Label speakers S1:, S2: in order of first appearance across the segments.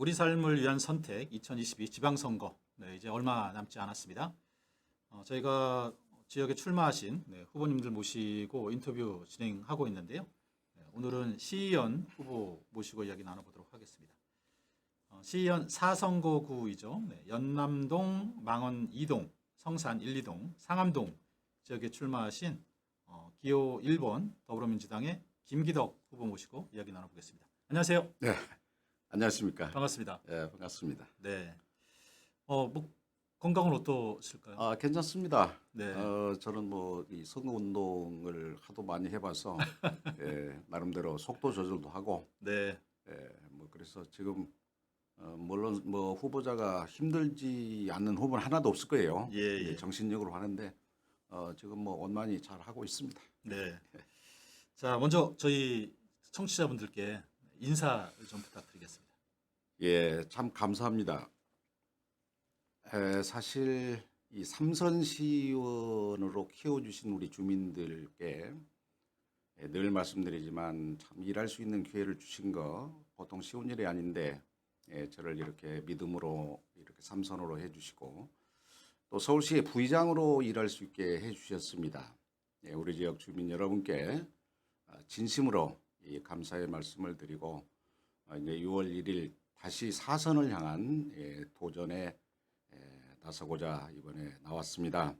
S1: 우리 삶을 위한 선택 2022 지방선거 네, 이제 얼마 남지 않았습니다. 어, 저희가 지역에 출마하신 네, 후보님들 모시고 인터뷰 진행하고 있는데요. 네, 오늘은 시의원 후보 모시고 이야기 나눠보도록 하겠습니다. 어, 시의원 4선거구이죠. 네, 연남동, 망원 2동, 성산 1, 2동, 상암동 지역에 출마하신 어, 기호 1번 더불어민주당의 김기덕 후보 모시고 이야기 나눠보겠습니다. 안녕하세요.
S2: 네, 안녕하십니까.
S1: 반갑습니다.
S2: 네, 반갑습니다.
S1: 네. 어, 뭐 건강은 어떠실까요?
S2: 아, 괜찮습니다.
S1: 네.
S2: 어, 저는 뭐 이 선거 운동을 하도 많이 해봐서 예, 나름대로 속도 조절도 하고,
S1: 네.
S2: 예, 뭐 그래서 지금 어, 물론 뭐 후보자가 힘들지 않는 후보는 하나도 없을 거예요.
S1: 예, 예.
S2: 예, 정신력으로 하는데 어, 지금 뭐 원만히 잘 하고 있습니다.
S1: 네. 자, 먼저 저희 청취자분들께 인사를 좀 부탁드리겠습니다.
S2: 예, 참 감사합니다. 에, 사실 이 삼선 시의원으로 키워주신 우리 주민들께 예, 늘 말씀드리지만 참 일할 수 있는 기회를 주신 거 보통 쉬운 일이 아닌데 예, 저를 이렇게 믿음으로 이렇게 삼선으로 해주시고 또 서울시의 부의장으로 일할 수 있게 해주셨습니다. 예, 우리 지역 주민 여러분께 아, 진심으로 이 감사의 말씀을 드리고 어, 이제 6월 1일 다시 사선을 향한 예, 도전에 예, 나서고자 이번에 나왔습니다.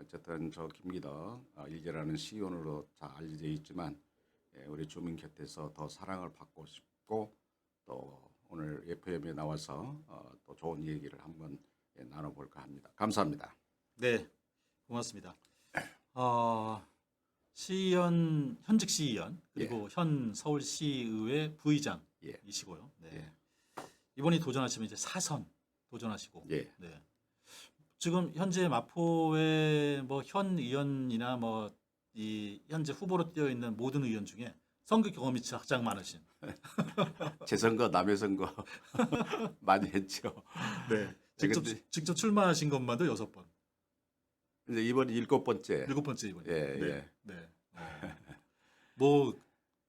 S2: 어쨌든 저 김기덕 어, 일제라는 시의원으로 다 알려져 있지만 예, 우리 주민 곁에서 더 사랑을 받고 싶고 또 오늘 FM에 나와서 어, 또 좋은 얘기를 한번 예, 나눠볼까 합니다. 감사합니다.
S1: 네. 고맙습니다. 어, 시의원 현직 시의원 그리고 현 서울시의회
S2: 예.
S1: 부의장이시고요. 네.
S2: 예.
S1: 이번에 도전하시면 이제 사선 도전하시고
S2: 예.
S1: 네. 지금 현재 마포의 뭐 현 의원이나 뭐 이 현재 후보로 뛰어 있는 모든 의원 중에 선거 경험이 가장 많으신.
S2: 재선거 남의 선거 많이 했죠.
S1: 네. 직접
S2: 근데-
S1: 직접 출마하신 것만도 여섯 번,
S2: 이제 이번 일곱 번째.
S1: 일곱 번째 이번이.
S2: 예,
S1: 네.
S2: 예.
S1: 네. 어. 뭐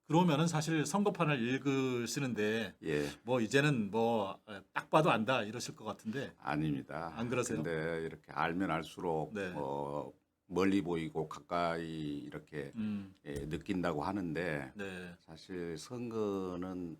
S1: 그러면은 사실 선거판을 읽으시는데
S2: 예.
S1: 뭐 이제는 뭐 딱 봐도 안다 이러실 것 같은데.
S2: 아닙니다.
S1: 안 그러세요?
S2: 근데 이렇게 알면 알수록
S1: 네.
S2: 뭐 멀리 보이고 가까이 이렇게
S1: 음.
S2: 예, 느낀다고 하는데
S1: 네.
S2: 사실 선거는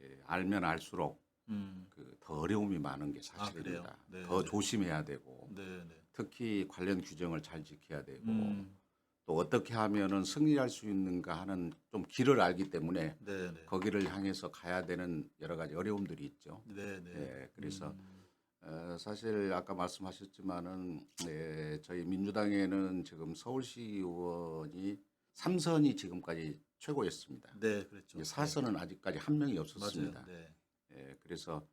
S2: 예, 알면 알수록
S1: 음.
S2: 그 더 어려움이 많은 게
S1: 아, 그래요?
S2: 사실입니다.
S1: 네,
S2: 더
S1: 네.
S2: 조심해야 되고
S1: 네, 네.
S2: 특히 관련 규정을 잘 지켜야 되고
S1: 음.
S2: 또 어떻게 하면은 승리할 수 있는가 하는 좀 길을 알기 때문에
S1: 네, 네.
S2: 거기를 향해서 가야 되는 여러 가지 어려움들이 있죠.
S1: 네, 네.
S2: 예, 그래서
S1: 음.
S2: 어, 사실 아까 말씀하셨지만은 네, 저희 민주당에는 지금 서울시 의원이 삼선이 지금까지 최고였습니다.
S1: 네.
S2: 이제 사선은 아직까지 한 명이
S1: 네.
S2: 없었습니다.
S1: 맞아요. 네.
S2: 예, 그래서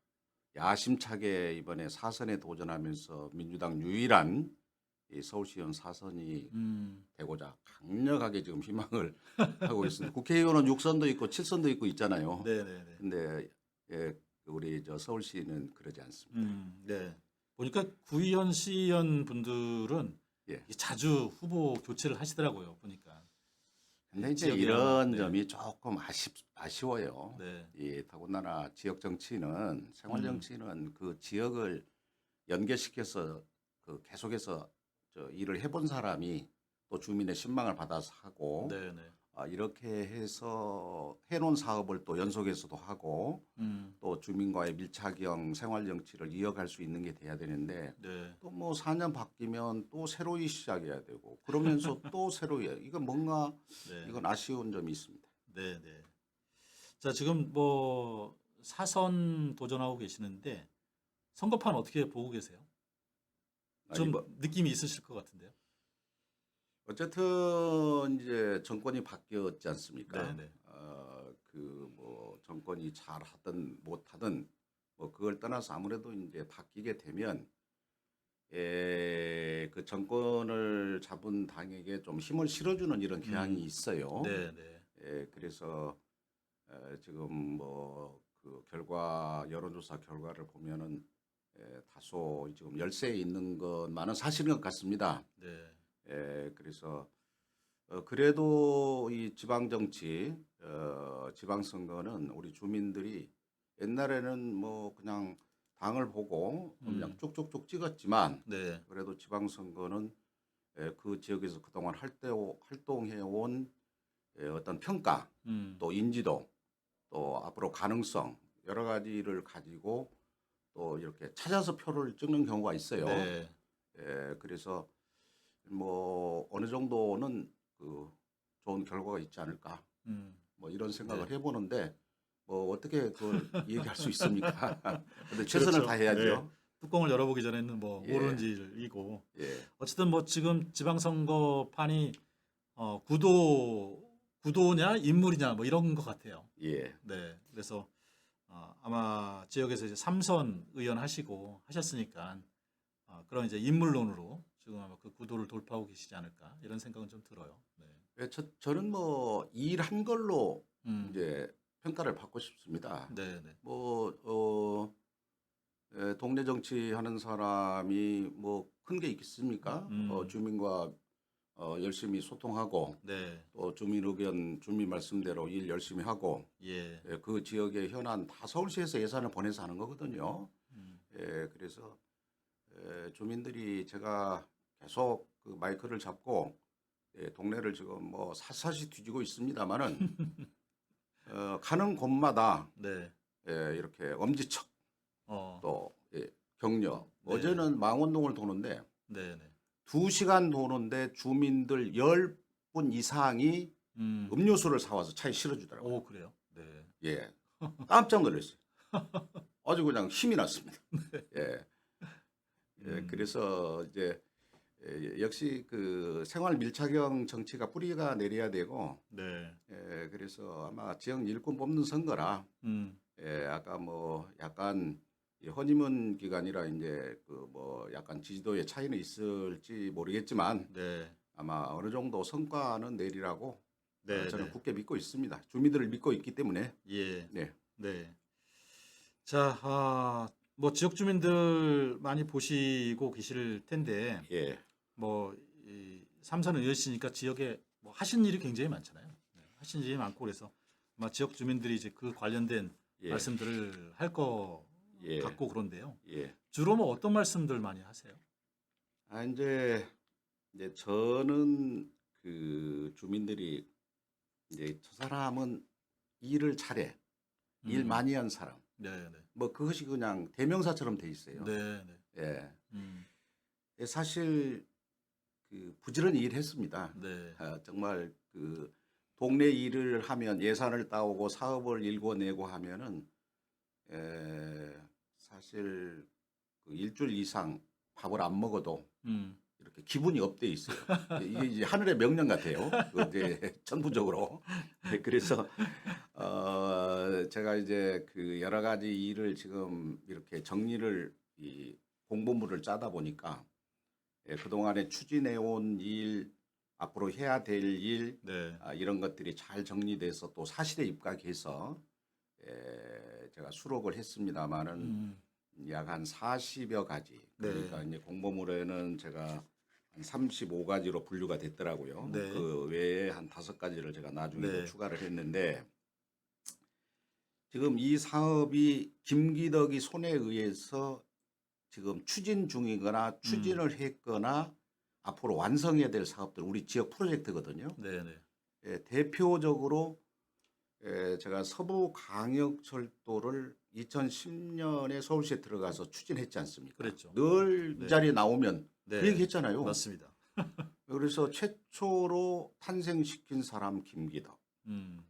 S2: 야심차게 이번에 사선에 도전하면서 민주당 유일한 이 서울시의원 사선이
S1: 음.
S2: 되고자 강력하게 지금 희망을 하고 있습니다. 국회의원은 6선도 있고 7선도 있고 있잖아요.
S1: 네, 네, 네.
S2: 근데 예, 우리 저 서울시는 그러지 않습니다.
S1: 음, 네. 보니까 구의원, 시의원 분들은
S2: 예.
S1: 자주 후보 교체를 하시더라고요. 보니까.
S2: 근데 이제 이런
S1: 네.
S2: 점이 조금 아쉽, 아쉬워요.
S1: 네.
S2: 이 더군다나 지역 정치는 생활
S1: 음.
S2: 정치는 그 지역을 연계시켜서 그 계속해서 저 일을 해본 사람이 또 주민의 신망을 받아서 하고
S1: 네, 네.
S2: 아, 이렇게 해서 해놓은 사업을 또 연속해서도 하고
S1: 음.
S2: 또 주민과의 밀착형 생활 정치를 이어갈 수 있는 게 돼야 되는데
S1: 네.
S2: 또뭐 4년 바뀌면 또 새로이 시작해야 되고 그러면서 또 새로이 이건 뭔가
S1: 네.
S2: 이건 아쉬운 점이 있습니다.
S1: 네, 네. 자, 지금 뭐 사선 도전하고 계시는데 선거판 어떻게 보고 계세요?
S2: 아니, 좀뭐
S1: 느낌이 있으실 것 같은데요.
S2: 어쨌든 이제 정권이 바뀌었지 않습니까?
S1: 네, 네.
S2: 어, 그뭐 정권이 잘 하든 못 하든 뭐 그걸 떠나서 아무래도 이제 바뀌게 되면 에, 그 정권을 잡은 당에게 좀 힘을 실어주는 이런 경향이
S1: 음.
S2: 있어요.
S1: 네, 네.
S2: 예, 그래서 에, 지금 뭐 그 결과 여론조사 결과를 보면은 에, 다소 지금 열세에 있는 것만은 사실인 것 같습니다.
S1: 네.
S2: 예, 그래서 어, 그래도 이 지방 정치, 어, 지방 선거는 우리 주민들이 옛날에는 뭐 그냥 당을 보고 그냥
S1: 음.
S2: 쭉쭉쭉 찍었지만
S1: 네.
S2: 그래도 지방 선거는 에, 그 지역에서 그동안 활대, 활동해온 에, 어떤 평가
S1: 음.
S2: 또 인지도 또 앞으로 가능성 여러 가지를 가지고 또 이렇게 찾아서 표를 찍는 경우가 있어요.
S1: 네.
S2: 예, 그래서 뭐 어느 정도는 그 좋은 결과가 있지 않을까
S1: 음.
S2: 뭐 이런 생각을
S1: 네.
S2: 해보는데 뭐 어떻게 그걸 얘기할 수 있습니까? 근데 최선을
S1: 그렇죠.
S2: 다해야죠.
S1: 네. 뚜껑을 열어보기 전에는 뭐
S2: 예.
S1: 모르는지이고
S2: 예,
S1: 어쨌든 뭐 지금 지방선거판이 어, 구도 구도냐 인물이냐 뭐 이런 것 같아요.
S2: 예,
S1: 네, 그래서 어, 아마 지역에서 이제 삼선 의원 하시고 하셨으니까 어, 그런 이제 인물론으로 지금 아마 그 구도를 돌파하고 계시지 않을까 이런 생각은 좀 들어요. 네.
S2: 예, 저, 저는 뭐 일한 걸로
S1: 음,
S2: 이제 평가를 받고 싶습니다.
S1: 네, 네,
S2: 뭐 어, 에, 동네 정치 하는 사람이 뭐 큰 게 있겠습니까?
S1: 음.
S2: 어, 주민과 어, 열심히 소통하고
S1: 네,
S2: 또 주민 의견, 주민 말씀대로 일 열심히 하고
S1: 예,
S2: 예, 그 지역의 현안 다 서울시에서 예산을 보내서 하는 거거든요.
S1: 음,
S2: 예, 그래서 에, 주민들이 제가 계속 그 마이크를 잡고 예, 동네를 지금 뭐 샅샅이 뒤지고 있습니다만은 어, 가는 곳마다
S1: 네,
S2: 예, 이렇게 엄지척
S1: 어,
S2: 또 예, 격려.
S1: 네.
S2: 어제는 망원동을 도는데
S1: 네, 네,
S2: 두 시간 도는데 주민들 열 분 이상이
S1: 음,
S2: 음료수를 사와서 차에 실어주더라고요.
S1: 오 그래요. 네,
S2: 예, 깜짝 놀랐어요. 아주 그냥 힘이 났습니다. 예, 예,
S1: 음.
S2: 그래서 이제 예, 역시 그 생활 밀착형 정치가 뿌리가 내려야 되고,
S1: 네,
S2: 예, 그래서 아마 지역 일꾼 뽑는 선거라,
S1: 음,
S2: 예, 아까 뭐 약간 이 허니문 기간이라 이제 그 뭐 약간 지지도의 차이는 있을지 모르겠지만
S1: 네,
S2: 아마 어느 정도 성과는 내리라고
S1: 네,
S2: 저는
S1: 네.
S2: 굳게 믿고 있습니다. 주민들을 믿고 있기 때문에,
S1: 예.
S2: 네.
S1: 네. 자, 아, 뭐 지역 주민들 많이 보시고 계실 텐데,
S2: 예,
S1: 뭐 이, 삼선 의원시니까 지역에 뭐 하신 일이 굉장히 많잖아요. 네, 하신 일이 많고 그래서 아마 지역 주민들이 이제 그 관련된
S2: 예,
S1: 말씀들을 할거
S2: 예,
S1: 같고 그런데요.
S2: 예.
S1: 주로 뭐 어떤 말씀들 많이 하세요?
S2: 아 이제 이제 저는 그 주민들이 이제 저 사람은 일을 잘해, 일
S1: 음,
S2: 많이 한 사람,
S1: 네, 네,
S2: 뭐 그것이 그냥 대명사처럼 돼 있어요.
S1: 네, 네,
S2: 예,
S1: 음,
S2: 예, 사실 그 부지런히 일했습니다.
S1: 네,
S2: 아, 정말 그 동네 일을 하면 예산을 따오고 사업을 일궈내고 하면은 에, 사실 그 일주일 이상 밥을 안 먹어도
S1: 음,
S2: 이렇게 기분이 업돼 있어요. 이게 이제 하늘의 명령 같아요. 그 이제 전부적으로. 네, 그래서 어 제가 이제 그 여러 가지 일을 지금 이렇게 정리를 이 공보물을 짜다 보니까 예, 그동안에 추진해 온 일, 앞으로 해야 될 일,
S1: 네,
S2: 아, 이런 것들이 잘 정리돼서 또 사실에 입각해서 에, 제가 수록을 했습니다마는
S1: 음,
S2: 약한 40여 가지. 그러니까 이제 공보물에는 제가 한 35가지로 분류가 됐더라고요.
S1: 네.
S2: 그 외에 한 다섯 가지를 제가 나중에
S1: 네.
S2: 또 추가를 했는데 지금 이 사업이 김기덕이 손에 의해서 지금 추진 중이거나 추진을 했거나 앞으로 완성해야 될 사업들 우리 지역 프로젝트거든요.
S1: 네, 네,
S2: 예, 대표적으로 예, 제가 서부 강역철도를 2010년에 서울시에 들어가서 추진했지 않습니까?
S1: 그랬죠.
S2: 늘이
S1: 네.
S2: 자리에 나오면
S1: 네,
S2: 그 얘기했잖아요.
S1: 맞습니다.
S2: 그래서 최초로 탄생시킨 사람 김기덕.
S1: 음,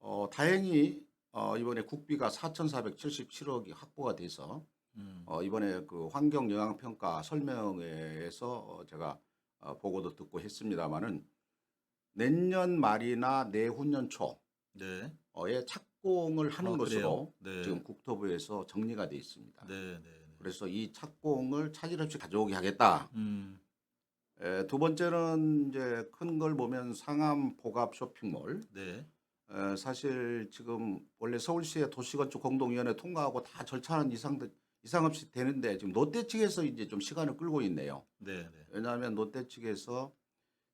S2: 어, 다행히 어, 이번에 국비가 4,477억이 확보가 돼서
S1: 음,
S2: 어, 이번에 그 환경 영향 평가 설명회에서 어, 제가 어, 보고도 듣고 했습니다마는 내년 말이나 내후년 초에
S1: 네,
S2: 착공을 하는
S1: 아,
S2: 것으로?
S1: 네.
S2: 지금 국토부에서 정리가 돼 있습니다.
S1: 네, 네, 네.
S2: 그래서 이 착공을 차질 없이 가져오게 하겠다.
S1: 음,
S2: 에, 두 번째는 이제 큰 걸 보면 상암 복합 쇼핑몰.
S1: 네,
S2: 에, 사실 지금 원래 서울시의 도시건축 공동위원회 통과하고 다 절차는 이상 이상 없이 되는데 지금 롯데 측에서 이제 좀 시간을 끌고 있네요.
S1: 네, 네.
S2: 왜냐하면 롯데 측에서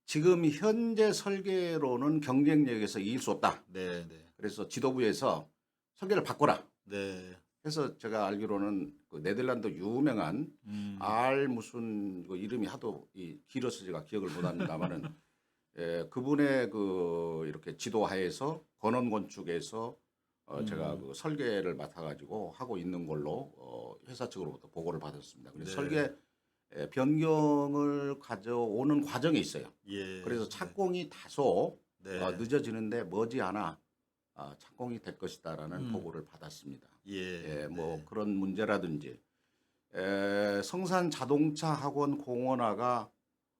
S2: 지금 현재 설계로는 경쟁력에서 이길 수 없다.
S1: 네, 네.
S2: 그래서 지도부에서 설계를 바꿔라.
S1: 네.
S2: 해서 제가 알기로는 그 네덜란드 유명한
S1: 음.
S2: 알 무슨 그 이름이 하도 이 길어서 제가 기억을 못합니다만은 예, 그분의 그 이렇게 지도하에서 건원 건축에서 어, 제가
S1: 음.
S2: 그 설계를 맡아가지고 하고 있는 걸로 어, 회사 측으로부터 보고를 받았습니다. 그래서
S1: 네.
S2: 설계 예, 변경을 가져오는 과정에 있어요.
S1: 예.
S2: 그래서 착공이 다소
S1: 네.
S2: 어, 늦어지는데 머지않아 아, 착공이 될 것이다라는
S1: 음.
S2: 보고를 받았습니다.
S1: 예.
S2: 예, 뭐
S1: 네.
S2: 그런 문제라든지 에, 성산 자동차 학원 공원화가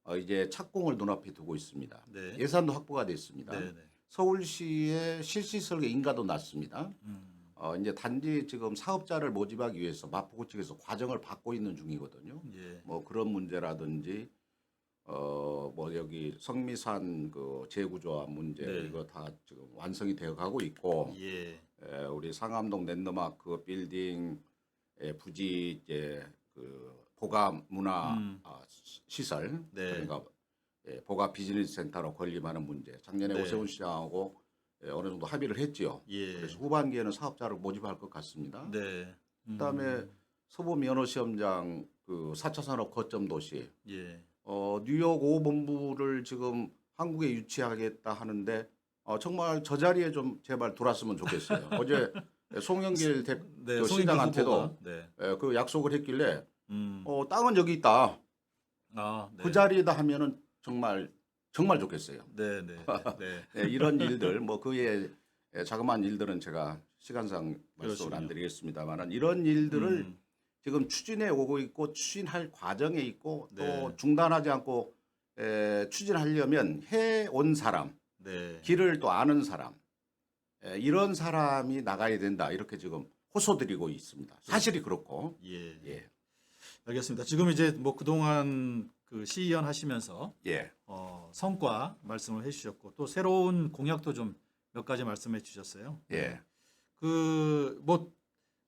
S2: 어, 이제 착공을 눈앞에 두고 있습니다.
S1: 네.
S2: 예산도 확보가 됐습니다.
S1: 네. 네.
S2: 서울시의 실시 설계 인가도 났습니다.
S1: 음.
S2: 어, 이제 단지 지금 사업자를 모집하기 위해서 마포구 측에서 과정을 받고 있는 중이거든요.
S1: 예.
S2: 뭐 그런 문제라든지 어뭐 여기 성미산 그 재구조화 문제
S1: 네.
S2: 이거 다 지금 완성이 되어 가고 있고
S1: 예.
S2: 에, 우리 상암동 랜드마크 빌딩 에, 부지 이제 그 보가 문화
S1: 음.
S2: 아, 시- 시설
S1: 네.
S2: 그러니까 예, 보가 비즈니스 센터로 건립하는 문제 작년에
S1: 네.
S2: 오세훈 시장하고 예, 어느 정도 합의를 했지요.
S1: 예.
S2: 그래서 후반기에는 사업자를 모집할 것 같습니다.
S1: 네. 음.
S2: 그다음에 서부 면허 시험장 그 4차 산업 거점 도시
S1: 예.
S2: 어, 뉴욕 5본부를 지금 한국에 유치하겠다 하는데 어, 정말 저 자리에 좀 제발 돌았으면 좋겠어요. 어제 송영길 대,
S1: 네.
S2: 그 시장한테도
S1: 네.
S2: 에, 그 약속을 했길래
S1: 음.
S2: 어, 땅은 여기 있다.
S1: 아, 네.
S2: 그 자리에다 하면은 정말 정말 좋겠어요.
S1: 네, 네. 네.
S2: 예, 이런 일들 뭐 그의 예, 자그마한 일들은 제가 시간상 말씀을 안. 드리겠습니다만은 이런 일들을
S1: 음.
S2: 지금 추진해 오고 있고 추진할 과정에 있고 또
S1: 네.
S2: 중단하지 않고 에, 추진하려면 해 온 사람,
S1: 네.
S2: 길을 또 아는 사람, 에, 이런 사람이 나가야 된다 이렇게 지금 호소드리고 있습니다. 사실이 그렇고
S1: 예.
S2: 예,
S1: 알겠습니다. 지금 이제 뭐 그동안 그 시의원 하시면서
S2: 예,
S1: 어, 성과 말씀을 해주셨고 또 새로운 공약도 좀 몇 가지 말씀해 주셨어요.
S2: 예,
S1: 그 뭐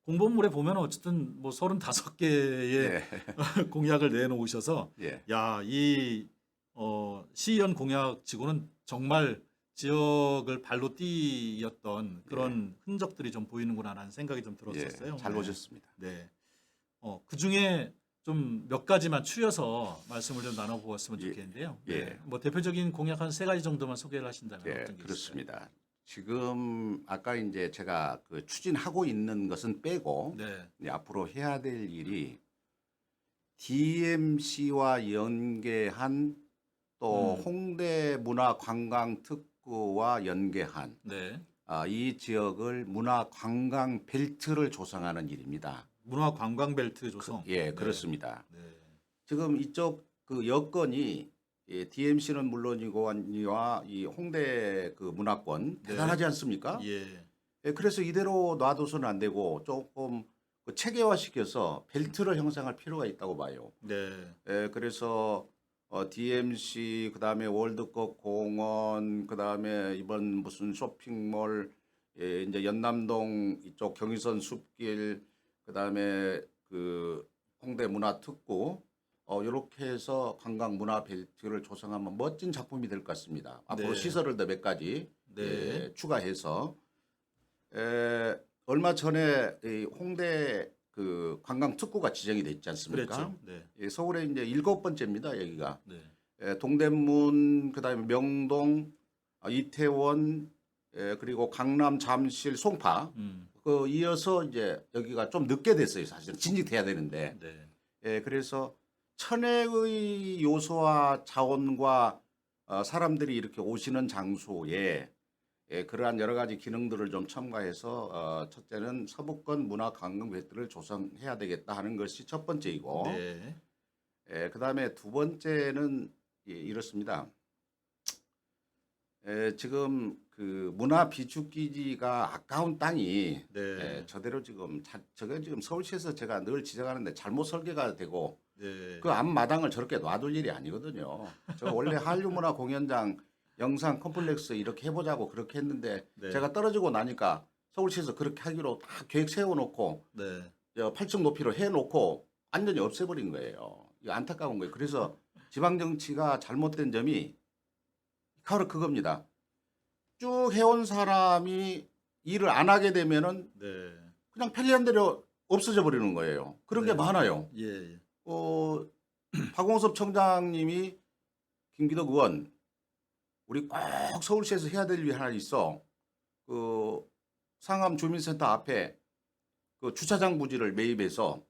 S1: 공본물에 보면 어쨌든 뭐 35개의
S2: 예,
S1: 공약을 내놓으셔서
S2: 예,
S1: 야, 이 어, 시의원 공약치고는 정말 지역을 발로 뛰었던 그런 흔적들이 좀 보이는구나라는 생각이 좀 들었었어요.
S2: 예, 잘
S1: 네.
S2: 보셨습니다.
S1: 네. 어, 그 중에 좀 몇 가지만 추려서 말씀을 좀 나눠보았으면
S2: 예,
S1: 좋겠는데요.
S2: 예.
S1: 네. 뭐 대표적인 공약 한 세 가지 정도만 소개를 하신다면
S2: 예,
S1: 어떤 게 있을까요?
S2: 그렇습니다. 지금 아까 이제 제가 그 추진하고 있는 것은 빼고
S1: 네.
S2: 앞으로 해야 될 일이 DMC와 연계한 또
S1: 음.
S2: 홍대 문화 관광 특구와 연계한
S1: 네.
S2: 아, 이 지역을 문화 관광 벨트를 조성하는 일입니다.
S1: 문화 관광 벨트 조성.
S2: 예,
S1: 네.
S2: 그렇습니다.
S1: 네.
S2: 지금 이쪽 그 여건이 예, DMC는 물론이고 아니와 이 홍대 그 문화권
S1: 네.
S2: 대단하지 않습니까?
S1: 예.
S2: 예, 그래서 이대로 놔둬서는 안 되고 조금 그 체계화시켜서 벨트를 형성할 필요가 있다고 봐요.
S1: 네.
S2: 예, 그래서 어, DMC 그다음에 월드컵 공원 그다음에 이번 무슨 쇼핑몰 예, 이제 연남동 이쪽 경의선 숲길 그다음에 그 홍대 문화 특구 어 이렇게 해서 관광 문화 벨트를 조성하면 멋진 작품이 될 것 같습니다. 앞으로
S1: 네.
S2: 시설을 더 몇 가지
S1: 네.
S2: 예, 추가해서 에, 얼마 전에 이 홍대 그 관광 특구가 지정이 됐지 않습니까?
S1: 네.
S2: 예, 서울에 이제 일곱 번째입니다 여기가
S1: 네.
S2: 예, 동대문 그다음에 명동 아, 이태원 예, 그리고 강남 잠실 송파
S1: 음.
S2: 그 이어서 이제 여기가 좀 늦게 됐어요 사실은 진직돼야 되는데
S1: 네.
S2: 예, 그래서 천혜의 요소와 자원과 어, 사람들이 이렇게 오시는 장소에 예, 그러한 여러 가지 기능들을 좀 첨가해서 어, 첫째는 서부권 문화 관광 벨트를 조성해야 되겠다 하는 것이 첫 번째이고
S1: 네.
S2: 예, 그다음에 두 번째는 예, 이렇습니다. 예, 지금 그 문화 비축기지가 아까운 땅이
S1: 네.
S2: 예, 저대로 지금 자, 저게 지금 서울시에서 제가 늘 지적하는데 잘못 설계가 되고
S1: 네.
S2: 그 앞마당을 저렇게 놔둘 일이 아니거든요. 저 원래 한류문화 공연장 영상 컴플렉스 이렇게 해보자고 그렇게 했는데
S1: 네.
S2: 제가 떨어지고 나니까 서울시에서 그렇게 하기로 다 계획 세워놓고
S1: 네.
S2: 저 8층 높이로 해놓고 완전히 없애버린 거예요. 이거 안타까운 거예요. 그래서 지방 정치가 잘못된 점이 바로 그겁니다. 쭉 해온 사람이 일을 안 하게 되면은
S1: 네.
S2: 그냥 편리한 대로 없어져 버리는 거예요. 그런 게
S1: 네.
S2: 많아요.
S1: 예, 예.
S2: 어, 박홍섭 청장님이 김기덕 의원 우리 꼭 서울시에서 해야 될 일이 하나 있어. 그 상암 주민센터 앞에 그 주차장 부지를 매입해서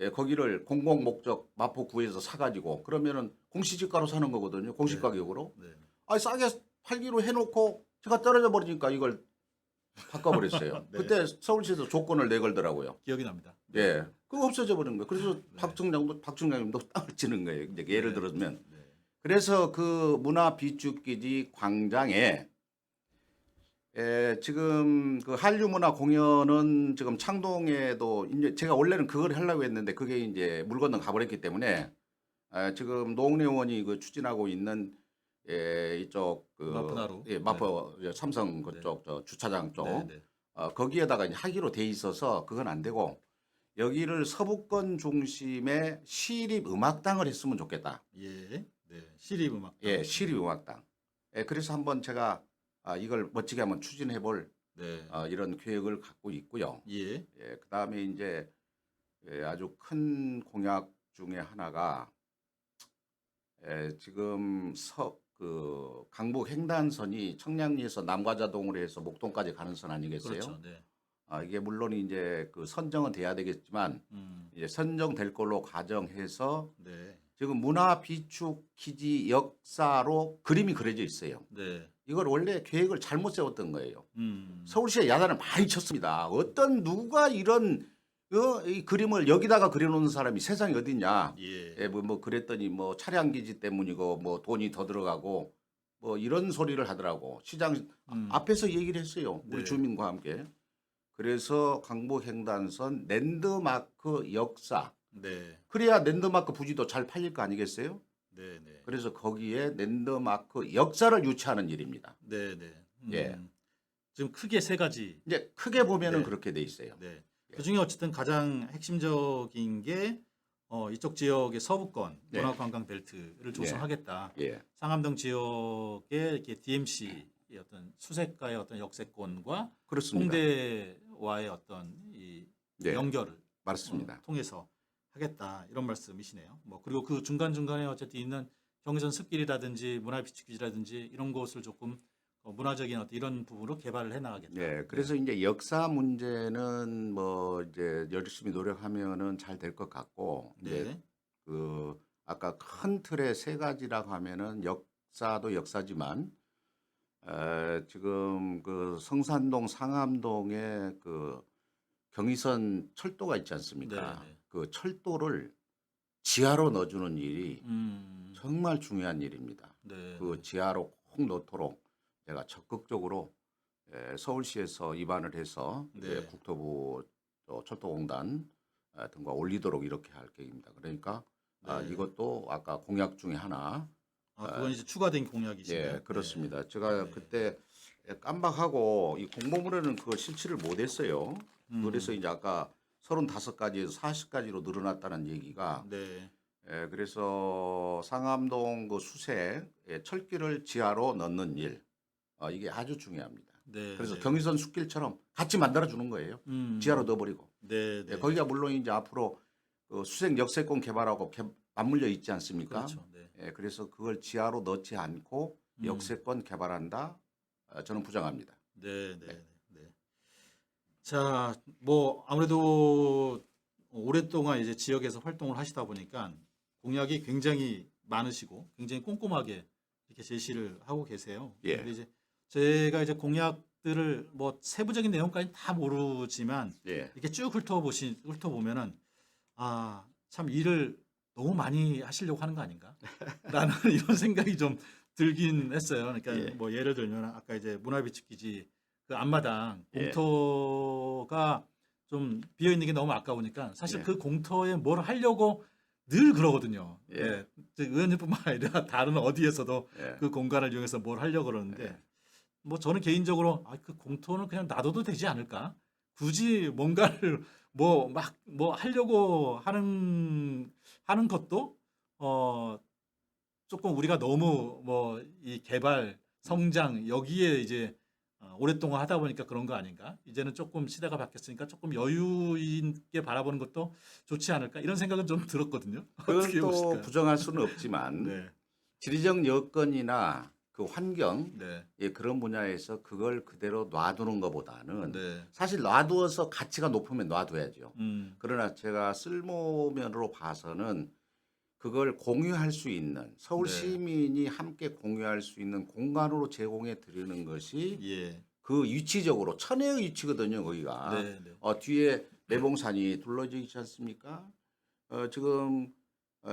S2: 예, 거기를 공공 목적 마포 구에서 사가지고 그러면은 공시지가로 사는 거거든요. 공시
S1: 네.
S2: 가격으로.
S1: 네.
S2: 아 싸게 팔기로 해놓고 제가 떨어져 버리니까 이걸 바꿔버렸어요.
S1: 네.
S2: 그때 서울시에서 조건을 내걸더라고요.
S1: 기억이 납니다.
S2: 예, 그거 없어져 버린 거예요. 그래서
S1: 네.
S2: 박 청장도 박 청장님도 땅을 치는 거예요. 이제 예를
S1: 네.
S2: 들어면
S1: 네.
S2: 그래서 그 문화 비축기지 광장에 에, 지금 그 한류 문화 공연은 지금 창동에도 이제 제가 원래는 그걸 하려고 했는데 그게 이제 물 건너 가버렸기 때문에 에, 지금 노웅래 의원이 그 추진하고 있는 에, 이쪽 그
S1: 마포나루.
S2: 예, 마포 삼성 그쪽 저 주차장 쪽
S1: 네, 네.
S2: 어, 거기에다가 이제 하기로 돼 있어서 그건 안 되고 여기를 서부권 중심의 시립 음악당을 했으면 좋겠다.
S1: 예. 네. 시립 음악.
S2: 예, 시립 음악당. 예, 그래서 한번 제가 아, 이걸 멋지게 한번 추진해 볼
S1: 네.
S2: 어, 이런 계획을 갖고 있고요.
S1: 예.
S2: 예, 그다음에 이제 예, 아주 큰 공약 중에 하나가 예, 지금 서, 그 강북 횡단선이 청량리에서 남과자동으로 해서 목동까지 가는 선 아니겠어요?
S1: 그렇죠. 네.
S2: 아, 이게 물론 이제 그 선정은 돼야 되겠지만
S1: 음.
S2: 이제 선정될 걸로 가정해서
S1: 네.
S2: 지금 문화 비축 기지 역사로 그림이 그려져 있어요.
S1: 네.
S2: 이걸 원래 계획을 잘못 세웠던 거예요.
S1: 음.
S2: 서울시에 야단을 많이 쳤습니다. 어떤 누가 이런 어, 이 그림을 여기다가 그려놓는 사람이 세상에 어딨냐?
S1: 예.
S2: 예, 뭐, 뭐 그랬더니 뭐 차량 기지 때문이고 뭐 돈이 더 들어가고 뭐 이런 소리를 하더라고. 시장
S1: 음.
S2: 앞에서 얘기를 했어요. 우리
S1: 네.
S2: 주민과 함께. 그래서 강북 횡단선 랜드마크 역사.
S1: 네.
S2: 그래야 랜드마크 부지도 잘 팔릴 거 아니겠어요?
S1: 네, 네.
S2: 그래서 거기에 랜드마크 역사를 유치하는 일입니다.
S1: 네, 네. 음.
S2: 예.
S1: 지금 크게 세 가지.
S2: 이제 크게 보면은
S1: 네.
S2: 그렇게 돼 있어요.
S1: 네.
S2: 예.
S1: 그 중에 어쨌든 가장 핵심적인 게 어, 이쪽 지역의 서부권
S2: 네.
S1: 문화관광 벨트를 조성하겠다.
S2: 예.
S1: 상암동 지역의 이렇게 DMC의 어떤 수색가의 어떤 역세권과
S2: 그렇습니다.
S1: 홍대와의 어떤 이
S2: 네.
S1: 연결을
S2: 맞습니다.
S1: 어, 통해서 하겠다 이런 말씀이시네요. 뭐 그리고 그 중간 중간에 어쨌든 있는 경의선 숲길이라든지 문화 비축기지라든지 이런 곳을 조금 어, 문화적인 어떤 이런 부분으로 개발을 해 나가겠다.
S2: 네, 그래서 이제 역사 문제는 뭐 이제 열심히 노력하면은 잘 될 것 같고
S1: 네.
S2: 그 아까 큰 틀의 세 가지라고 하면은 역사도 역사지만 에, 지금 그 성산동 상암동에 그 경의선 철도가 있지 않습니까?
S1: 네, 네.
S2: 그 철도를 지하로 넣어주는 일이
S1: 음.
S2: 정말 중요한 일입니다.
S1: 네.
S2: 그 지하로 꼭 넣도록 제가 적극적으로 에, 서울시에서 입안을 해서 이제
S1: 네.
S2: 국토부 또 철도공단 에, 등과 올리도록 이렇게 할 계획입니다. 그러니까 아,
S1: 네.
S2: 이것도 아까 공약 중에 하나.
S1: 아, 그건 이제 추가된 공약이시네요.
S2: 예, 그렇습니다. 제가
S1: 네.
S2: 그때 깜박하고 이 공보물에는 그걸 실치를 못했어요.
S1: 음.
S2: 그래서 이제 아까 35가지에서 40가지로 늘어났다는 얘기가
S1: 네.
S2: 예, 그래서 상암동 그 수색 예, 철길을 지하로 넣는 일 어, 이게 아주 중요합니다.
S1: 네.
S2: 그래서
S1: 네.
S2: 경의선 숲길처럼 같이 만들어 주는 거예요.
S1: 음.
S2: 지하로 넣어버리고
S1: 네, 네.
S2: 예, 거기가 물론 이제 앞으로 그 수색 역세권 개발하고 개- 맞물려 있지 않습니까?
S1: 그렇죠. 네.
S2: 예, 그래서 그걸 지하로 넣지 않고
S1: 음.
S2: 역세권 개발한다. 어, 저는 부정합니다.
S1: 네, 네, 네. 네. 자, 뭐 아무래도 오랫동안 이제 지역에서 활동을 하시다 보니까 공약이 굉장히 많으시고 굉장히 꼼꼼하게 이렇게 제시를 하고 계세요.
S2: 예.
S1: 근데 이제 제가 이제 공약들을 뭐 세부적인 내용까지 다 모르지만
S2: 예,
S1: 이렇게 쭉 훑어보시 훑어보면은 아 참 일을 너무 많이 하시려고 하는 거 아닌가? 라는 이런 생각이 좀 들긴 했어요. 그러니까
S2: 예.
S1: 뭐 예를 들면 아까 이제 문화비축 기지 그 앞마당
S2: 예.
S1: 공터가 좀 비어 있는 게 너무 아까우니까 사실
S2: 예.
S1: 그 공터에 뭘 하려고 늘 그러거든요.
S2: 예.
S1: 예. 즉 의원님뿐만 아니라 다른 어디에서도
S2: 예,
S1: 그 공간을 이용해서 뭘 하려고 그러는데
S2: 예.
S1: 뭐 저는 개인적으로 아, 그 공터는 그냥 놔둬도 되지 않을까? 굳이 뭔가를 뭐막뭐 하려고 하는 하는 것도 어 조금 우리가 너무 뭐 이 개발 성장 여기에 이제 어, 오랫동안 하다 보니까 그런 거 아닌가? 이제는 조금 시대가 바뀌었으니까 조금 여유 있게 바라보는 것도 좋지 않을까? 이런 생각은 좀 들었거든요.
S2: 그건 또
S1: 보실까요?
S2: 부정할 수는 없지만
S1: 네,
S2: 지리적 여건이나 그 환경
S1: 네,
S2: 예, 그런 분야에서 그걸 그대로 놔두는 것보다는
S1: 네,
S2: 사실 놔두어서 가치가 높으면 놔둬야죠.
S1: 음,
S2: 그러나 제가 쓸모면으로 봐서는 그걸 공유할 수 있는 서울
S1: 네.
S2: 시민이 함께 공유할 수 있는 공간으로 제공해 드리는 것이
S1: 예,
S2: 그 위치적으로 천혜의 위치거든요 거기가
S1: 네, 네,
S2: 어, 뒤에 매봉산이 둘러져 있지 않습니까? 어, 지금 어,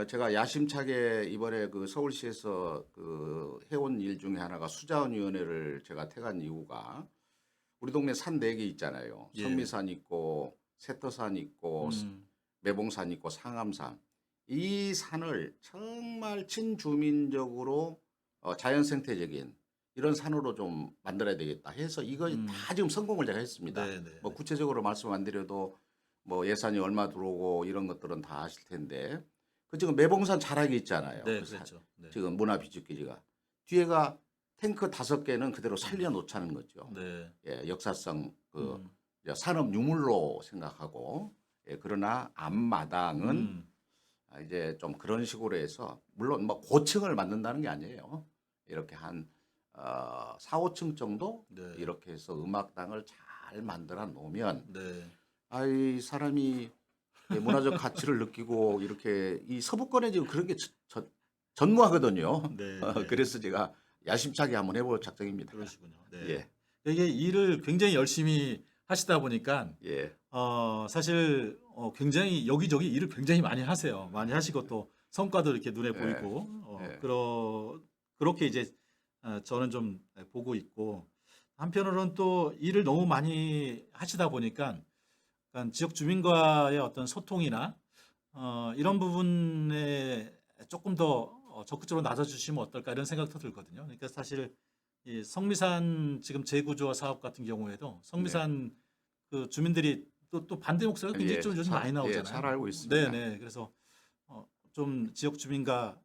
S2: 제가 야심차게 이번에 그 서울시에서 그 해온 일 중에 하나가 수자원위원회를 제가 택한 이유가 우리 동네 산 네 개 있잖아요.
S1: 예.
S2: 선미산 있고 세터산 있고
S1: 음,
S2: 매봉산 있고 상암산 이 산을 정말 친주민적으로 어, 자연생태적인 이런 산으로 좀 만들어야 되겠다 해서 이거
S1: 음.
S2: 다 지금 성공을 제가 했습니다.
S1: 네, 네,
S2: 뭐 구체적으로 말씀 안 드려도 뭐 예산이 얼마 들어오고 이런 것들은 다 아실 텐데 그 지금 매봉산 자락이 있잖아요.
S1: 네,
S2: 그 사-
S1: 그렇죠. 네,
S2: 지금 문화비축기지가 뒤에가 탱크 다섯 개는 그대로 살려놓자는 거죠.
S1: 네,
S2: 예, 역사성 그
S1: 음,
S2: 이제 산업 유물로 생각하고 예, 그러나 앞마당은
S1: 음,
S2: 아, 이제 좀 그런 식으로 해서 물론 뭐 고층을 만든다는 게 아니에요. 이렇게 한 어, 4, 5층 정도
S1: 네,
S2: 이렇게 해서 음악당을 잘 만들어 놓으면
S1: 네,
S2: 아이 사람이 예, 문화적 가치를 느끼고 이렇게 이 서부권에 지금 그런 게 저- 저- 전무하거든요.
S1: 네,
S2: 어,
S1: 네.
S2: 그래서 제가 야심차게 한번 해볼 작정입니다.
S1: 그러시군요. 네.
S2: 예,
S1: 이게 일을 굉장히 열심히 하시다 보니까
S2: 예,
S1: 어, 사실 어, 굉장히 여기저기 일을 굉장히 많이 하세요. 많이 하시고 또 성과도 이렇게 눈에
S2: 예.
S1: 보이고 어,
S2: 예.
S1: 그러 그렇게 이제 어, 저는 좀 보고 있고 한편으로는 또 일을 너무 많이 하시다 보니까 약간 지역 주민과의 어떤 소통이나 어, 이런 부분에 조금 더 어, 적극적으로 나서주시면 어떨까 이런 생각도 들거든요. 그러니까 사실 이 성미산 지금 재구조화 사업 같은 경우에도 성미산 그 주민들이 또, 또 반대 목소리가 굉장히
S2: 예,
S1: 좀 요즘
S2: 잘-
S1: 많이
S2: 예,
S1: 나오잖아요.
S2: 잘 알고 있습니다.
S1: 네네. 그래서 어, 좀 지역 주민과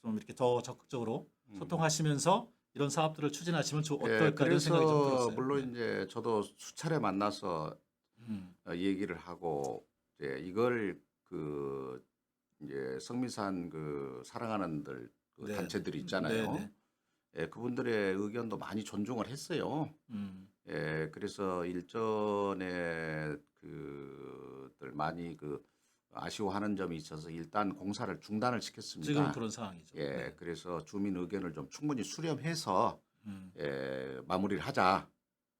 S1: 좀 이렇게 더 적극적으로
S2: 음.
S1: 소통하시면서 이런 사업들을 추진하시면 좋,
S2: 예,
S1: 어떨까 이런 생각이 좀 들었어요.
S2: 물론 이제 저도 수차례 만나서
S1: 음,
S2: 어, 얘기를 하고 이제 이걸 그 이제 성미산 그 사랑하는들 그
S1: 네.
S2: 단체들이 있잖아요.
S1: 네, 네.
S2: 예, 그분들의 의견도 많이 존중을 했어요.
S1: 음,
S2: 예, 그래서 일전에 그들 많이 그 아쉬워하는 점이 있어서 일단 공사를 중단을 시켰습니다.
S1: 지금 그런 상황이죠.
S2: 예,
S1: 네.
S2: 그래서 주민 의견을 좀 충분히 수렴해서
S1: 음,
S2: 예, 마무리를 하자.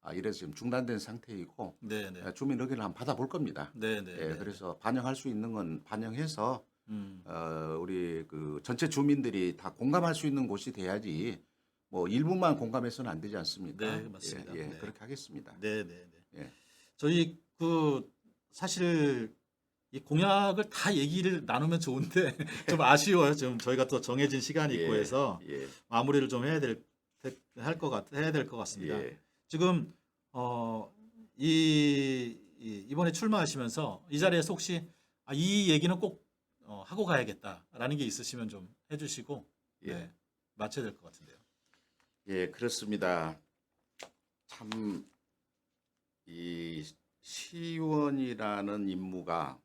S2: 아, 이래서 지금 중단된 상태이고
S1: 네네.
S2: 예, 주민 의견을 한번 받아볼 겁니다.
S1: 네네.
S2: 예, 그래서 반영할 수 있는 건 반영해서
S1: 음,
S2: 어, 우리 그 전체 주민들이 다 공감할 수 있는 곳이 돼야지 뭐 일부만 공감해서는 안 되지 않습니까?
S1: 네, 맞습니다.
S2: 예, 예,
S1: 네.
S2: 그렇게 하겠습니다.
S1: 네 네 네.
S2: 예.
S1: 저희 그 사실 이 공약을 다 얘기를 나누면 좋은데 좀 아쉬워요. 지금 저희가 또 정해진 시간이 있고
S2: 예,
S1: 해서
S2: 예,
S1: 마무리를 좀 해야 될 할 것 같, 해야 될 것 같습니다.
S2: 예,
S1: 지금 어, 이, 이 이번에 출마하시면서 이 자리에서 혹시 아, 이 얘기는 꼭 어, 하고 가야겠다라는 게 있으시면 좀 해주시고
S2: 예.
S1: 네, 마쳐야 될 것 같은데요.
S2: 예, 그렇습니다. 참 이 시의원이라는 임무가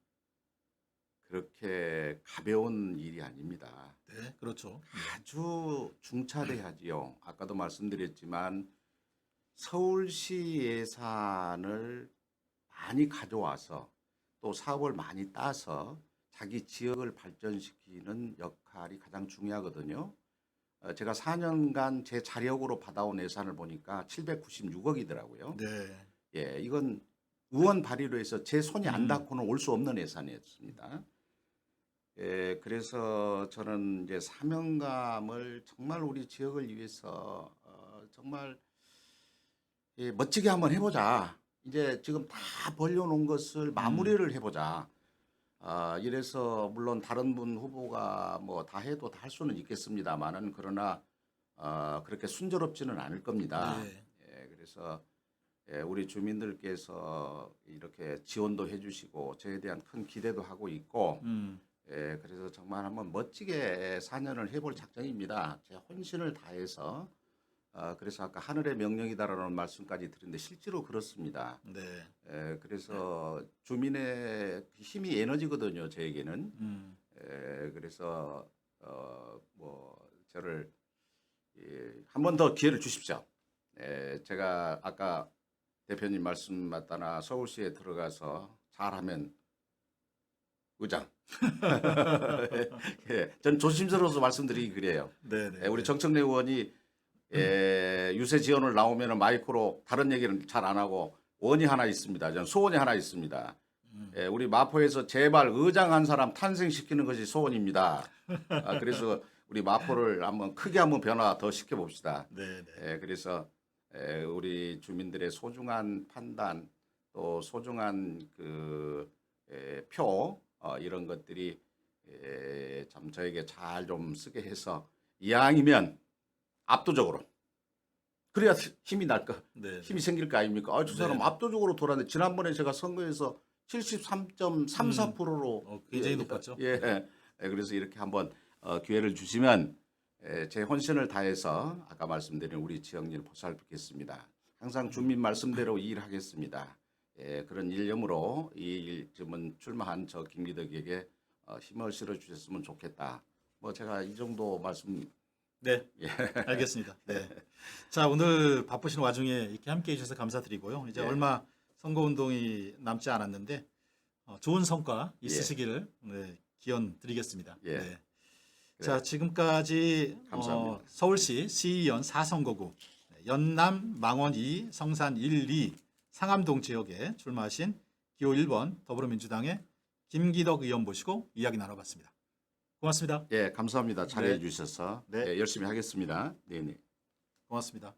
S2: 그렇게 가벼운 일이 아닙니다.
S1: 네, 그렇죠.
S2: 아주 중차대하지요. 아까도 말씀드렸지만 서울시 예산을 많이 가져와서 또 사업을 많이 따서 자기 지역을 발전시키는 역할이 가장 중요하거든요. 어, 제가 4년간 제 자력으로 받아온 예산을 보니까 796억이더라고요.
S1: 네,
S2: 예, 이건 의원 발의로 해서 제 손이 안
S1: 음.
S2: 닿고는 올 수 없는 예산이었습니다. 예, 그래서 저는 이제 사명감을 정말 우리 지역을 위해서 어, 정말 예, 멋지게 한번 해보자. 이제 지금 다 벌려놓은 것을 마무리를 해보자. 아, 이래서 물론 다른 분 후보가 뭐 다 해도 다 할 수는 있겠습니다만은 그러나 어, 그렇게 순조롭지는 않을 겁니다.
S1: 네.
S2: 예, 그래서 예, 우리 주민들께서 이렇게 지원도 해주시고 저에 대한 큰 기대도 하고 있고
S1: 음,
S2: 예, 그래서 정말 한번 멋지게 4년을 해볼 작정입니다. 제 혼신을 다해서 아, 그래서 아까 하늘의 명령이다라는 말씀까지 드렸는데 실제로 그렇습니다.
S1: 네.
S2: 에, 그래서 주민의 힘이 에너지거든요. 저에게는.
S1: 음,
S2: 에, 그래서 어, 뭐 저를 한번 더 기회를 주십시오. 에, 제가 아까 대표님 말씀 맞다나 서울시에 들어가서 잘하면 의장. 예, 전 조심스러워서 말씀드리기 그래요.
S1: 네, 네.
S2: 에, 우리 정청래 의원이 에, 유세 지원을 나오면 마이크로 다른 얘기는 잘 안 하고 원이 하나 있습니다. 저는 소원이 하나 있습니다.
S1: 음.
S2: 예, 우리 마포에서 제발 의장 한 사람 탄생시키는 것이 소원입니다. 아, 그래서 우리 마포를 한번 크게 한번 변화 더 시켜봅시다.
S1: 네, 네.
S2: 예, 그래서 에, 우리 주민들의 소중한 판단 또 소중한 그 에, 표 어, 이런 것들이 에, 참 저에게 잘 좀 쓰게 해서 이왕이면 압도적으로 그래야 힘이 날까
S1: 네.
S2: 힘이 생길 거 아닙니까? 아, 저 사람
S1: 네.
S2: 압도적으로 돌았는데 지난번에 제가 선거에서 73.34%로
S1: 어, 굉장히 높았죠.
S2: 예, 예, 그래서 이렇게 한번 어, 기회를 주시면 에, 제 혼신을 다해서 아까 말씀드린 우리 지역일 보살피겠습니다. 항상 주민 말씀대로 일하겠습니다. 예, 그런 일념으로 이 지금은 출마한 저 김기덕에게 어, 힘을 실어 주셨으면 좋겠다. 뭐 제가 이 정도 말씀
S1: 네,
S2: 예.
S1: 알겠습니다. 네. 자, 오늘 바쁘신 와중에 이렇게 함께 해주셔서 감사드리고요. 이제
S2: 예.
S1: 얼마 선거운동이 남지 않았는데 어, 좋은 성과 있으시기를 네, 기원 드리겠습니다.
S2: 예.
S1: 네. 자, 지금까지. 어, 서울시 시의원 4선거구 네, 연남 망원 2 성산 1, 2 상암동 지역에 출마하신 기호 1번 더불어민주당의 김기덕 의원 모시고 이야기 나눠봤습니다. 고맙습니다.
S2: 예, 감사합니다. 잘해
S1: 네.
S2: 주셔서
S1: 네.
S2: 예, 열심히 하겠습니다. 네, 네.
S1: 고맙습니다.